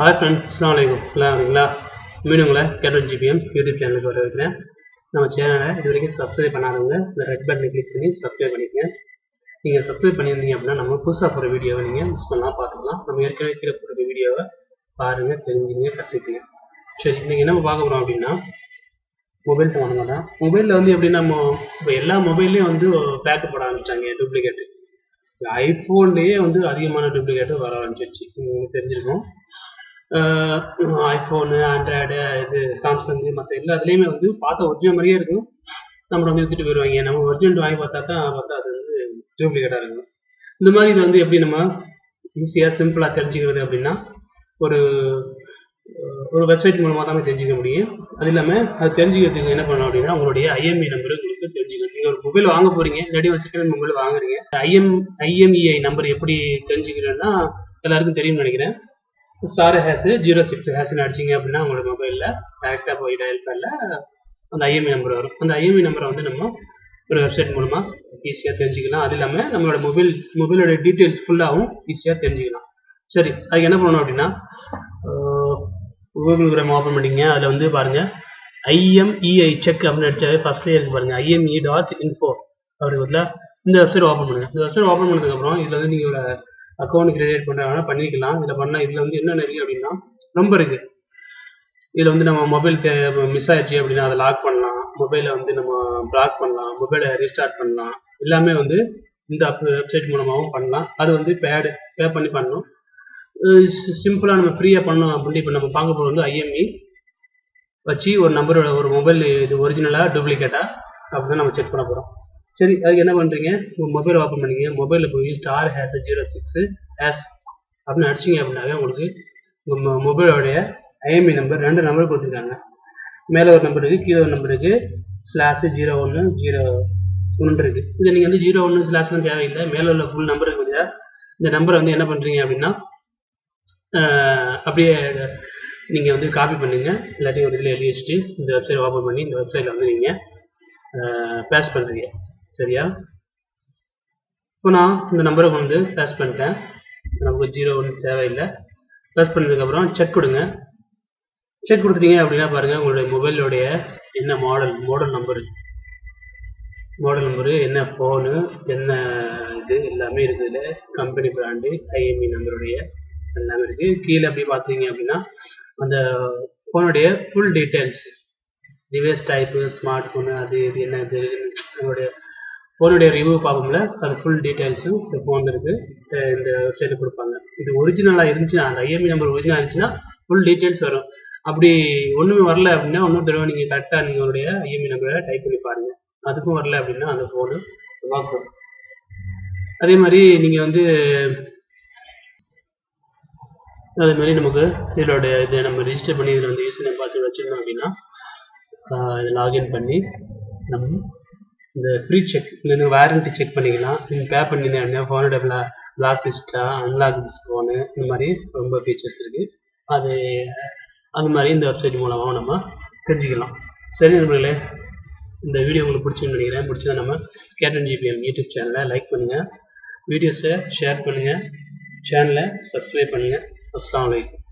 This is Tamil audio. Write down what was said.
ஹாய் ஃப்ரெண்ட்ஸ் அஸ்லாம் வலைக்கும் எல்லாம் இருக்கீங்களா மீண்டும் உங்களை கேட்டோ ஜிபிஎம் யூடியூப் சேனலுக்கு வர வைக்கிறேன் நம்ம சேனலை இது வரைக்கும் சப்ஸ்கிரைப் பண்ணாதவங்க இந்த ரெட் பட்டனை கிளிக் பண்ணி சப்ஸ்கிரைப் பண்ணிக்கங்க. நீங்கள் சப்ஸ்கிரைப் பண்ணியிருந்தீங்க அப்படின்னா நம்ம புதுசாக போகிற வீடியோவை நீங்கள் மிஸ் பண்ணலாம் பார்த்துக்கலாம். நம்ம ஏற்கனவே கீழே போகிற வீடியோவை பாருங்கள் தெரிஞ்சுங்க கற்றுக்குங்க சரி நீங்கள் என்ன பார்க்க போகிறோம் அப்படின்னா மொபைல் சம்மந்தமாக தான். மொபைலில் வந்து எப்படி நம்ம இப்போ எல்லா மொபைல்லையும் வந்து பேக்கு போட ஆரம்பிச்சிட்டாங்க டூப்ளிகேட் ஐஃபோன்லேயே வந்து அதிகமான டூப்ளிகேட் வர ஆரம்பிச்சிருச்சு. உங்களுக்கு தெரிஞ்சிருக்கும். ஐஃபோனு ஆண்ட்ராய்டு இது சாம்சங் மற்ற எல்லாத்துலேயுமே வந்து பார்த்தா ஒரிஜினல் மாதிரியே இருக்கும். நம்ம வந்து வித்துட்டு போயிடுவாங்க நம்ம ஒரிஜினல் வாங்கி பார்த்தா தான் பார்த்தா அது வந்து டூப்ளிகேட்டாக இருக்கும். இந்த மாதிரி இது வந்து எப்படி நம்ம ஈஸியாக சிம்பிளாக தெரிஞ்சுக்கிறது அப்படின்னா ஒரு ஒரு வெப்சைட் மூலமாக தான் தெரிஞ்சுக்க முடியும். அது இல்லாமல் அது தெரிஞ்சுக்கிறதுக்கு என்ன பண்ணணும் அப்படின்னா உங்களுடைய ஐஎம்இ நம்பர் உங்களுக்கு தெரிஞ்சுக்கணும். நீங்கள் ஒரு மொபைல் வாங்க போகிறீங்க இல்லாட்டி ஒரு செகண்ட் மொபைல் வாங்குறீங்க. ஐஎம் ஐஎம்இஐ நம்பர் எப்படி தெரிஞ்சுக்கிறேன்னா எல்லாருக்கும் தெரியும்னு நினைக்கிறேன். ஸ்டார் ஹேஸ் ஜீரோ சிக்ஸ் ஹேஸ்னு அடிச்சிங்க அப்படின்னா உங்களோட மொபைலில் டேரெக்டாக போய் டயல் பேரில் அந்த ஐஎம்இ நம்பர் வரும். அந்த ஐஎம்இ நம்பரை வந்து நம்ம ஒரு வெப்சைட் மூலமாக ஈஸியாக தெரிஞ்சுக்கலாம். அது இல்லாமல் நம்மளோட மொபைல் மொபைலோட டீட்டெயில்ஸ் ஃபுல்லாகவும் ஈஸியாக தெரிஞ்சுக்கலாம். சரி அதுக்கு என்ன பண்ணணும் அப்படின்னா கூகுள் கிராம் ஓப்பன் பண்ணிங்க அதில் வந்து பாருங்கள் ஐஎம்இஐ செக் அப்படின்னு அடித்தாவே ஃபர்ஸ்ட்லேயே இருக்கு பாருங்கள் ஐஎம்இ டாட் இன்ஃபோ அப்படி பதிலாக இந்த வெப்சைட் ஓப்பன் பண்ணுங்கள் இந்த வெப்சைட் ஓப்பன் பண்ணதுக்கப்புறம் இதில் வந்து நீங்களோட அக்கௌண்ட் கிரியேட் பண்ணுறாங்கன்னா பண்ணிக்கலாம். இதில் பண்ணால் இதில் வந்து என்ன நிறைய அப்படின்னா ரொம்ப இருக்கு. இதில் வந்து நம்ம மொபைல் மிஸ் ஆயிடுச்சு அப்படின்னா அதை லாக் பண்ணலாம். மொபைலை வந்து நம்ம பிளாக் பண்ணலாம். மொபைலை ரீஸ்டார்ட் பண்ணலாம். எல்லாமே வந்து இந்த வெப்சைட் மூலமாகவும் பண்ணலாம். அது வந்து பேடு பே பண்ணி பண்ணணும். சிம்பிளாக நம்ம ஃப்ரீயாக பண்ணோம் அப்படின்னு இப்போ நம்ம பார்க்க போகிறது வந்து ஐஎம்இ வச்சு ஒரு நம்பரோட ஒரு மொபைல் இது ஒரிஜினலாக டூப்ளிகேட்டா அப்படி தான் நம்ம செக் பண்ண போகிறோம் சரி அதுக்கு என்ன பண்ணுறீங்க உங்கள் மொபைல் ஓப்பன் பண்ணிங்க மொபைலில் போய் star hash zero six hash அப்படின்னு அடிச்சிங்க அப்படின்னாவே உங்களுக்கு உங்கள் மொபைலோடைய ஐஎம்இ நம்பர் ரெண்டு நம்பர் கொடுத்துருக்காங்க. மேலே ஒரு நம்பர் இருக்குது கீழே ஒரு நம்பர் இருக்குது ஸ்லாஷ் ஜீரோ ஒன்று ஜீரோ ஒன்று இருக்குது இதை நீங்கள் வந்து ஜீரோ ஒன்று ஸ்லாஷ்லாம் தேவையில்லை. மேலே உள்ள ஃபுல் நம்பர் இருக்குது இல்லையா? இந்த நம்பரை வந்து என்ன பண்ணுறீங்க அப்படின்னா அப்படியே நீங்கள் வந்து காப்பி பண்ணுங்க. இல்லாட்டி ஒரு இதில் எழுதி வச்சுட்டு இந்த வெப்சைட் ஓப்பன் பண்ணி இந்த வெப்சைட்டில் வந்து நீங்கள் பேஸ் பண்ணுறீங்க சரியா? இப்போ நான் இந்த நம்பரை வந்து பேஸ் பண்ணிட்டேன். நமக்கு ஜீரோ ஒன்று தேவையில்லை. பேஸ் பண்ணதுக்கப்புறம் செக் கொடுங்க. செக் கொடுத்துட்டீங்க அப்படின்னா பாருங்கள் உங்களுடைய மொபைலோடைய என்ன model model number model number என்ன ஃபோனு என்ன இது எல்லாமே இருக்குது கம்பெனி பிராண்டு ஐஎம்இ நம்பருடைய எல்லாமே இருக்கு. கீழே அப்படி பார்த்தீங்க அப்படின்னா அந்த ஃபோனுடைய full details device type smart phone அது இது என்ன இது அதோடைய ஃபோனுடைய ரிவ்யூ பார்க்கும்போது அது ஃபுல் டீட்டெயில்ஸும் இந்த ஃபோன் இருக்கு. இந்த வெப்சைட்டில் கொடுப்பாங்க. இது ஒரிஜினலாக இருந்துச்சுன்னா அந்த ஐஎம்இ நம்பர் ஒரிஜினல் இருந்துச்சுன்னா ஃபுல் டீட்டெயில்ஸ் வரும். அப்படி ஒன்றுமே வரல அப்படின்னா ஒன்றும் தடவை நீங்கள் கரெக்டாக நீங்களுடைய ஐஎம்இ நம்பரை டைப் பண்ணி பாருங்கள் அதுக்கும் வரல அப்படின்னா அந்த ஃபோனு வாக்கும் அதே மாதிரி நீங்கள் வந்து அதே மாதிரி நமக்கு இதோட இதை நம்ம ரிஜிஸ்டர் பண்ணி இதில் வந்து யூஸ் பாஸ்வேர்டு வச்சுருந்தோம் அப்படின்னா இதை லாகின் பண்ணி நம்ம இந்த ஃப்ரீ செக் இந்த வாரண்டி செக் பண்ணிக்கலாம். நீங்கள் பே பண்ணியிருந்தீங்க ஃபோனோட பிளாக் லிஸ்ட்டா அன்லாக் திஸ் ஃபோனு இந்த மாதிரி ரொம்ப ஃபீச்சர்ஸ் இருக்குது அது அது மாதிரி இந்த வெப்சைட் மூலமாக நம்ம தெரிஞ்சுக்கலாம். சரி நண்பர்களே இந்த வீடியோ உங்களுக்கு பிடிச்சுன்னு நினைக்கிறேன். பிடிச்சதா நம்ம கேட்டன் ஜிபிஎம் யூடியூப் சேனலை லைக் பண்ணுங்கள் வீடியோஸை ஷேர் பண்ணுங்கள் சேனலை சப்ஸ்கிரைப் பண்ணுங்கள் அஸ்லாம் வலைக்கம்